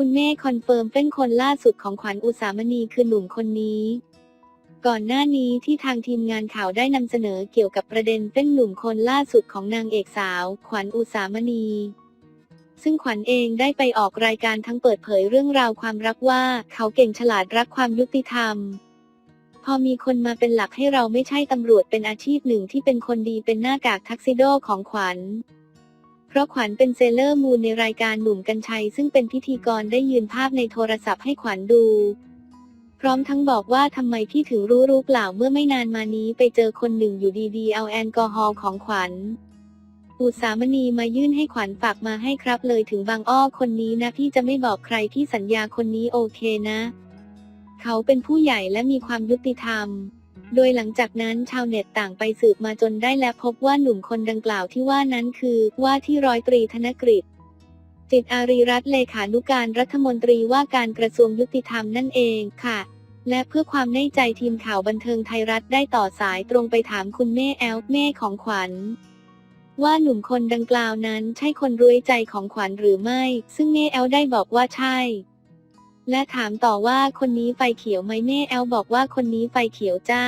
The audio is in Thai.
คุณแม่คอนเฟิร์มเป็นคนล่าสุดของขวัญอุสามณีคือหนุ่มคนนี้ ก่อนหน้านี้ที่ทางทีมงานข่าวได้นำเสนอเกี่ยวกับประเด็นเป็นหนุ่มคนล่าสุดของนางเอกสาว ขวัญอุสามณี ซึ่งขวัญเองได้ไปออกรายการทั้งเปิดเผยเรื่องราวความรักว่าเขาเก่งฉลาดรักความยุติธรรม พอมีคนมาเป็นหลักให้เราไม่ใช่ตำรวจเป็นอาชีพหนึ่งที่เป็นคนดีเป็นหน้ากากทักซิโดของขวัญ ราะขวัญเป็นเซเลอร์มูนในรายการหนุ่มกัญชัย ซึ่งเป็นพิธีกรได้ยืนภาพในโทรศัพท์ให้ขวัญดู พร้อมทั้งบอกว่าทำไมพี่ถึงรู้รู้เปล่าเมื่อไม่นานมานี้ไปเจอคนหนึ่งอยู่ดีๆ เอาแอลกอฮอล์ของขวัญอุสามณีมายื่นให้ขวัญฝากมาให้ครับเลยถึงบางอ้อคนนี้นะพี่จะไม่บอกใครพี่สัญญาคนนี้โอเคนะ เขาเป็นผู้ใหญ่และมีความยุติธรรม โดยหลังจากนั้นชาวเน็ตต่างไปสืบมาจนได้และพบว่าหนุ่มคนดังกล่าวที่ว่านั้นคือว่าที่ร้อยตรีธนกฤษจิตอารีรัตนเลขานุการรัฐมนตรีว่าการกระทรวงยุติธรรมนั่นเองค่ะ และเพื่อความแน่ใจทีมข่าวบันเทิงไทยรัฐได้ต่อสายตรงไปถามคุณแม่แอลแม่ของขวัญ ว่าหนุ่มคนดังกล่าวนั้นใช่คนรู้ใจของขวัญหรือไม่ ซึ่งแม่แอลได้บอกว่าใช่ และถามต่อว่าคนนี้ไฟเขียวไหมแม่แอลบอกว่าคนนี้ไฟเขียวจ้า